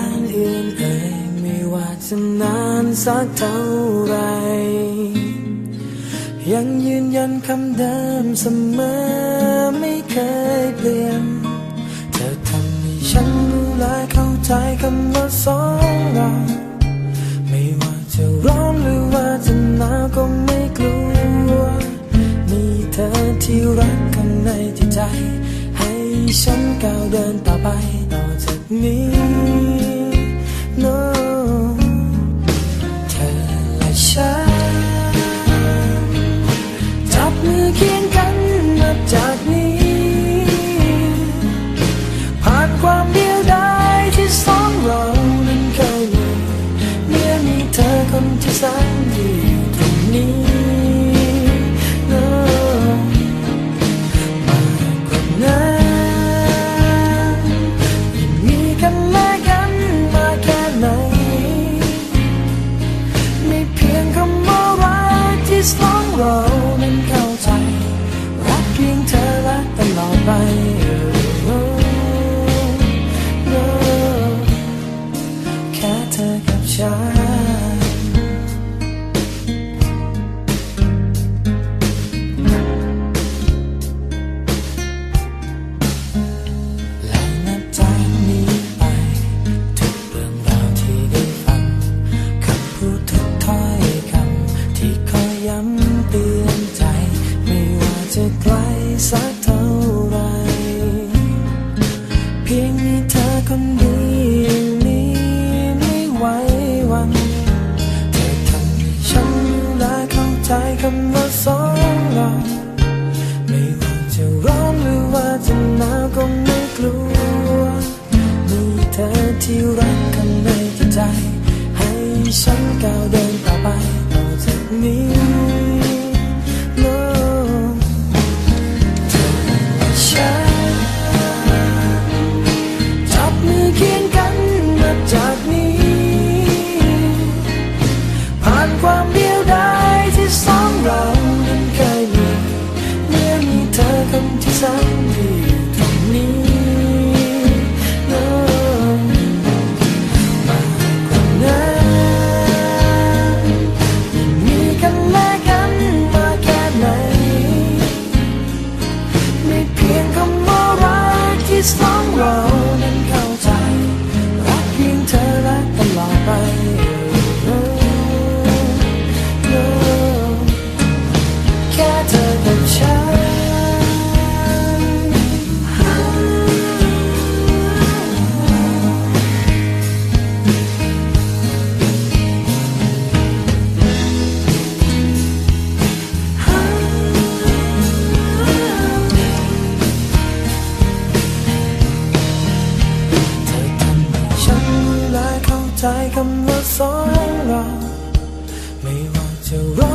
านอื่นเอ่ยไม่ว่าจะนานสักเท่าไร ยังยืนยันคำเดิมเสมอไม่เคยเปลี่ยน เธอทำให้ฉันรู้และเข้าใจคำว่าสองเราไม่ว่าจะร้อนหรือว่าจะหนาวก็ไม่กลัวมีเธอที่รักข้างในที่ใจ ให้ฉันก้าวเดินต่อไป ใจคำว่าสองเราไม่ว่าจะร้อนหรือว่าจะหนาวก็ไม่กลัวมีเธอที่รัก It's far. ใจคำว่าสองเรา ไม่ว่าจะร้